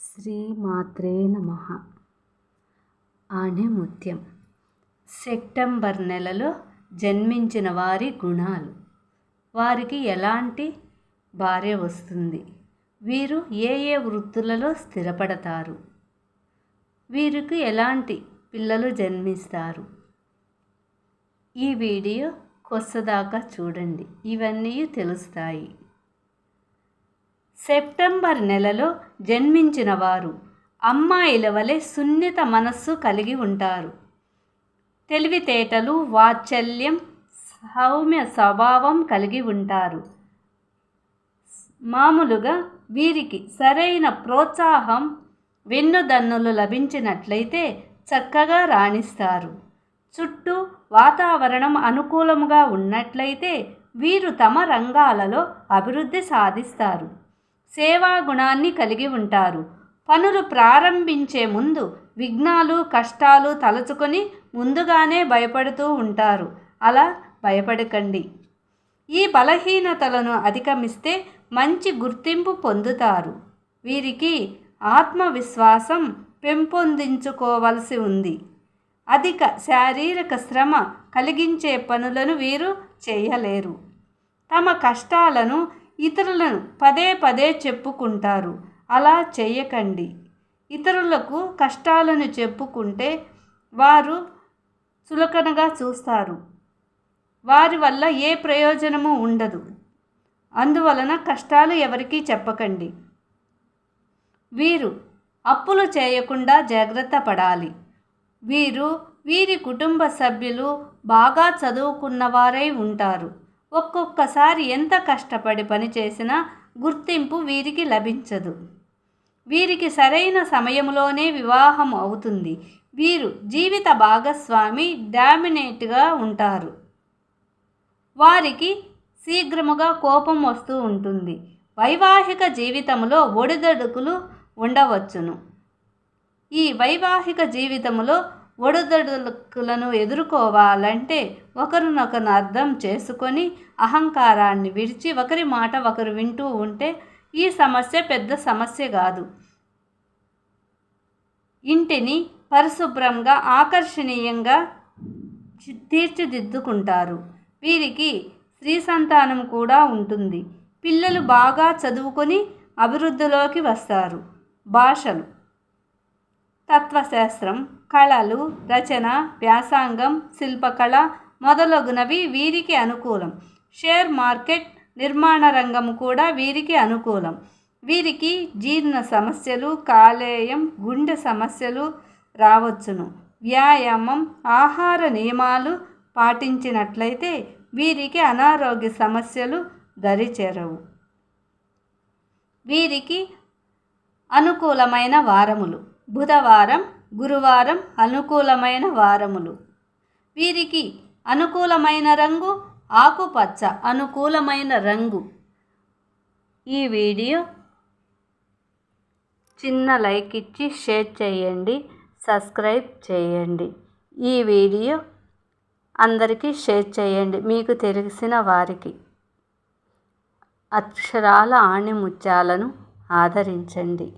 శ్రీమాత్రే నమ. ఆణిముత్యం సెప్టెంబర్ నెలలో జన్మించిన వారి గుణాలు. వారికి ఎలాంటి భార్య వస్తుంది? వీరు ఏ ఏ వృత్తులలో స్థిరపడతారు? వీరికి ఎలాంటి పిల్లలు జన్మిస్తారు? ఈ వీడియో కొత్తదాకా చూడండి. ఇవన్నీ తెలుస్తాయి. సెప్టెంబర్ నెలలో జన్మించిన వారు అమ్మాయిల వలె సున్నిత మనస్సు కలిగి ఉంటారు. తెలివితేటలు వాత్సల్యం సౌమ్య స్వభావం కలిగి ఉంటారు. మామూలుగా వీరికి సరైన ప్రోత్సాహం వెన్నుదన్నులు లభించినట్లయితే చక్కగా రాణిస్తారు. చుట్టూ వాతావరణం అనుకూలంగా ఉన్నట్లయితే వీరు తమ రంగాలలో అభివృద్ధి సాధిస్తారు. సేవా గుణాన్ని కలిగి ఉంటారు. పనులు ప్రారంభించే ముందు విఘ్నాలు కష్టాలు తలుచుకొని ముందుగానే భయపడుతూ ఉంటారు. అలా భయపడకండి. ఈ బలహీనతలను అధిగమిస్తే మంచి గుర్తింపు పొందుతారు. వీరికి ఆత్మవిశ్వాసం పెంపొందించుకోవలసి ఉంది. అధిక శారీరక శ్రమ కలిగించే పనులను వీరు చేయలేరు. తమ కష్టాలను ఇతరులను పదే పదే చెప్పుకుంటారు. అలా చేయకండి. ఇతరులకు కష్టాలను చెప్పుకుంటే వారు చులకనగా చూస్తారు. వారి వల్ల ఏ ప్రయోజనము ఉండదు. అందువలన కష్టాలు ఎవరికీ చెప్పకండి. వీరు అప్పులు చేయకుండా జాగ్రత్త పడాలి. వీరు వీరి కుటుంబ సభ్యులు బాగా చదువుకున్నవారై ఉంటారు. ఒక్కొక్కసారి ఎంత కష్టపడి పనిచేసినా గుర్తింపు వీరికి లభించదు. వీరికి సరైన సమయంలోనే వివాహం అవుతుంది. వీరు జీవిత భాగస్వామి డామినేట్గా ఉంటారు. వారికి శీఘ్రముగా కోపం వస్తూ ఉంటుంది. వైవాహిక జీవితంలో ఒడిదడుకులు ఉండవచ్చును. ఈ వైవాహిక జీవితంలో ఒడిదొడుకులను ఎదుర్కోవాలంటే ఒకరినొకరు అర్థం చేసుకొని అహంకారాన్ని విడిచి ఒకరి మాట ఒకరు వింటూ ఉంటే ఈ సమస్య పెద్ద సమస్య కాదు. ఇంటిని పరిశుభ్రంగా ఆకర్షణీయంగా తీర్చిదిద్దుకుంటారు. వీరికి స్త్రీ సంతానం కూడా ఉంటుంది. పిల్లలు బాగా చదువుకొని అభివృద్ధిలోకి వస్తారు. భాషలు తత్వశాస్త్రం కళలు రచన వ్యాసంగం శిల్పకళ మొదలగునవి వీరికి అనుకూలం. షేర్ మార్కెట్ నిర్మాణ రంగం కూడా వీరికి అనుకూలం. వీరికి జీర్ణ సమస్యలు కాలేయం గుండె సమస్యలు రావచ్చును. వ్యాయామం ఆహార నియమాలు పాటించినట్లయితే వీరికి అనారోగ్య సమస్యలు దరిచేరవు. వీరికి అనుకూలమైన వారములు. బుధవారం గురువారం అనుకూలమైన వారములు. వీరికి అనుకూలమైన రంగు ఆకుపచ్చ అనుకూలమైన రంగు. ఈ వీడియో చిన్న లైక్ ఇచ్చి షేర్ చేయండి సబ్స్క్రైబ్ చేయండి. ఈ వీడియో అందరికీ షేర్ చేయండి మీకు తెలిసిన వారికి. అక్షరాల ఆణిముత్యాలను ఆదరించండి.